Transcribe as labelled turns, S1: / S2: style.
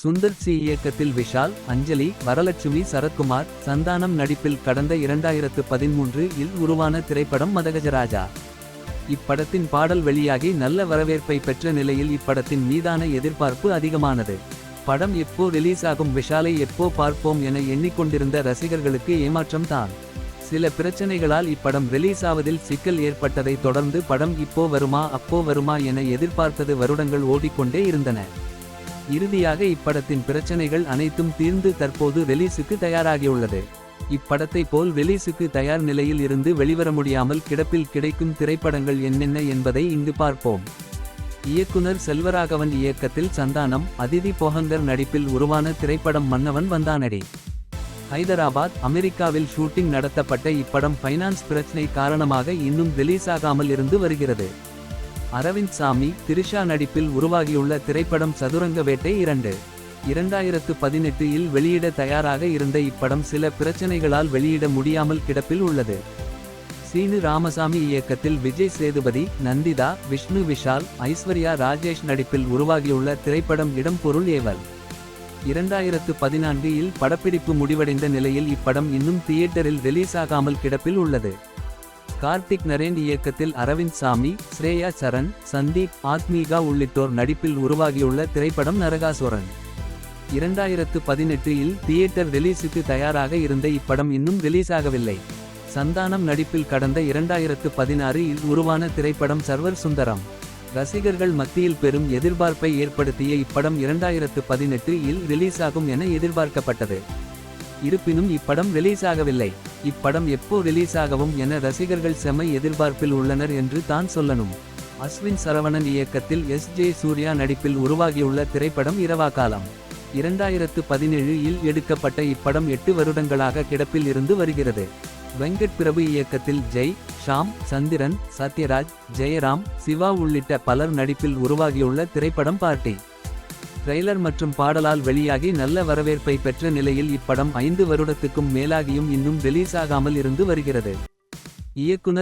S1: Sundar C இயக்கத்தில் விஷால் அஞ்சலி வரலட்சுமி சரத்குமார் சந்தானம் நடிப்பில் கடந்த இரண்டாயிரத்து பதிமூன்று இல் உருவான திரைப்படம் மதகஜராஜா. இப்படத்தின் பாடல் வெளியாகி நல்ல வரவேற்பை பெற்ற நிலையில் இப்படத்தின் மீதான எதிர்பார்ப்பு அதிகமானது. படம் எப்போ ரிலீஸ் ஆகும் விஷாலை எப்போ பார்ப்போம் என எண்ணிக்கொண்டிருந்த ரசிகர்களுக்கு ஏமாற்றம் தான். சில பிரச்சனைகளால் இப்படம் ரிலீஸ் ஆவதில் சிக்கல் ஏற்பட்டதை தொடர்ந்து படம் இப்போ வருமா அப்போ வருமா என எதிர்பார்த்தது வருடங்கள் ஓடிக்கொண்டே இருந்தன. இறுதியாக இப்படத்தின் பிரச்சனைகள் அனைத்தும் தீர்ந்து தற்போது ரிலீஸுக்கு தயாராகியுள்ளது. இப்படத்தை போல் ரிலீஸுக்கு தயார் நிலையில் இருந்து வெளிவர முடியாமல் கிடப்பில் கிடைக்கும் திரைப்படங்கள் என்னென்ன என்பதை இங்கு பார்ப்போம். இயக்குனர் செல்வராகவன் இயக்கத்தில் சந்தானம் அதிதி போகங்கர் நடிப்பில் உருவான திரைப்படம் மன்னவன் வந்தானடி. ஹைதராபாத் அமெரிக்காவில் ஷூட்டிங் நடத்தப்பட்ட இப்படம் ஃபைனான்ஸ் பிரச்சனை காரணமாக இன்னும் ரிலீஸ் ஆகாமல் இருந்து வருகிறது. அரவிந்த் சாமி திரிஷா நடிப்பில் உருவாகியுள்ள திரைப்படம் சதுரங்க வேட்டை இரண்டு. இரண்டாயிரத்து பதினெட்டு இல் வெளியிட தயாராக இருந்த இப்படம் சில பிரச்சனைகளால் வெளியிட முடியாமல் கிடப்பில் உள்ளது. சீனு ராமசாமி இயக்கத்தில் விஜய் சேதுபதி நந்திதா விஷ்ணு விஷால் ஐஸ்வர்யா ராஜேஷ் நடிப்பில் உருவாகியுள்ள திரைப்படம் இடம் பொருள் ஏவல். இரண்டாயிரத்து பதினான்கு இல் படப்பிடிப்பு முடிவடைந்த நிலையில் இப்படம் இன்னும் தியேட்டரில் ரிலீஸ் ஆகாமல் கிடப்பில் உள்ளது. கார்த்திக் நரேன் இயக்கத்தில் அரவிந்த் சாமி ஸ்ரேயா சரண் சந்தீப் ஆத்மீகா உள்ளிட்டோர் நடிப்பில் உருவாகியுள்ள திரைப்படம் நரகாசுரன். இரண்டாயிரத்து பதினெட்டு இல் தியேட்டர் ரிலீஸுக்கு தயாராக இருந்த இப்படம் இன்னும் ரிலீஸ் ஆகவில்லை சந்தானம் நடிப்பில் கடந்த இரண்டாயிரத்து பதினாறு இல் உருவான திரைப்படம் சர்வர் சுந்தரம். ரசிகர்கள் மத்தியில் பெரும் எதிர்பார்ப்பை ஏற்படுத்திய இப்படம் இரண்டாயிரத்து பதினெட்டு இல் ரிலீஸ் ஆகும் என எதிர்பார்க்கப்பட்டது. இருப்பினும் இப்படம் ரிலீஸ் ஆகவில்லை இப்படம் எப்போ ரிலீஸ் ஆகவும் என ரசிகர்கள் செமை எதிர்பார்ப்பில் உள்ளனர் என்று தான் சொல்லணும். அஸ்வின் சரவணன் இயக்கத்தில் எஸ் ஜே சூர்யா நடிப்பில் உருவாகியுள்ள திரைப்படம் இரவா காலம் இரண்டாயிரத்து பதினேழு இல் எடுக்கப்பட்ட இப்படம் எட்டு வருடங்களாக கிடப்பில் இருந்து வருகிறது. வெங்கட் பிரபு இயக்கத்தில் ஜெய் ஷாம் சந்திரன் சத்யராஜ் ஜெயராம் சிவா உள்ளிட்ட பலர் நடிப்பில் உருவாகியுள்ள திரைப்படம் பார்ட்டி. ட்ரெய்லர் மற்றும் பாடலால் வெளியாகி நல்ல வரவேற்பை பெற்ற நிலையில் இப்படம் ஐந்து வருடத்துக்கும் மேலாகியும் இன்னும் ரிலீஸ் ஆகாமல் இருந்து வருகிறது. இயக்குனர்